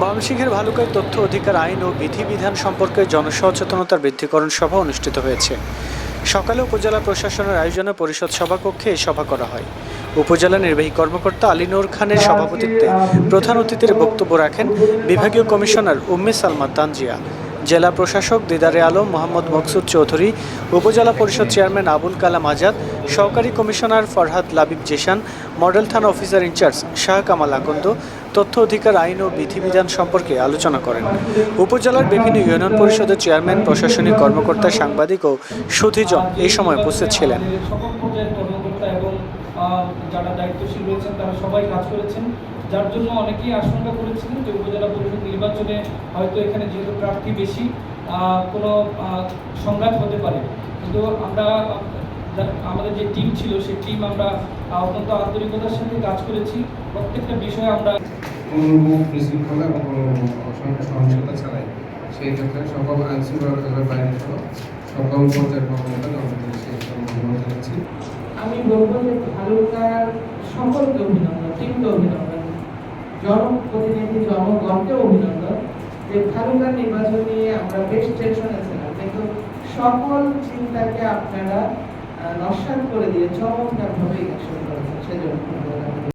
ময়মনসিংহের ভালুকায় তথ্য, অধিকার, আইন ও বিধিবিধান সম্পর্কে জনসচেতনতার বৃদ্ধিকরণ সভা অনুষ্ঠিত হয়েছে। সকালে উপজেলা প্রশাসনের আয়োজনে পরিষদ সভাকক্ষে এই সভা করা হয়। উপজেলা নির্বাহী কর্মকর্তা আলিনুর খানের সভাপতিত্বে প্রধান অতিথির বক্তব্য রাখেন বিভাগীয় কমিশনার উম্মে সালমা তানজিয়া। জেলা প্রশাসক দিদারে আলম, মোহাম্মদ মকসুদ চৌধুরী, উপজেলা পরিষদ চেয়ারম্যান আবুল কালাম আজাদ, সহকারী কমিশনার ফরহাদ লাবিব জেশান, মডেল থানা officer in charge Shah Kamal Akanda, তথ্য অধিকার, আইন ও বিধিবিধান সম্পর্কে আলোচনা করেন। উপজেলার বিভিন্ন ইউনিয়ন পরিষদের চেয়ারম্যান, প্রশাসনিক কর্মকর্তা, সাংবাদিক ও সুধীজন এই সময় উপস্থিত ছিলেন সকল পর্যায়ের কর্মকর্তা এবং আহ, যারা দায়িত্বশীল রয়েছেন, তারা সবাই কাজ করেছেন। যার জন্য অনেকেই আশঙ্কা করেছিলেন যে উপজেলা পরিষদ নির্বাচনে হয়তো এখানে যেহেতু প্রার্থী বেশি কোনো সংঘাত হতে পারে। কিন্তু আমরা আমাদের যে টিম ছিল, সেই টিম আমরা অত্যন্ত আন্তরিকতার সাথে কাজ করেছি। প্রত্যেকটা বিষয়ে আমরা সেই ক্ষেত্রে সকল আইন শৃঙ্খলা বাইরে সহ সকল পর্যায়ের কর্মকর্তা সেই আমি বলব যে ভালুকার সকলকে অভিনন্দন টিমকে অভিনন্দন জনপ্রতিনিধি জনগণকে অভিনন্দন যে ভালুকার নির্বাচন নিয়ে আমরা বেশ টেনশনে ছিলাম কিন্তু সকল চিন্তাকে আপনারা আহ, করে দিয়ে চমৎকারভাবে ইলেকশন করেছেন সেজন্য।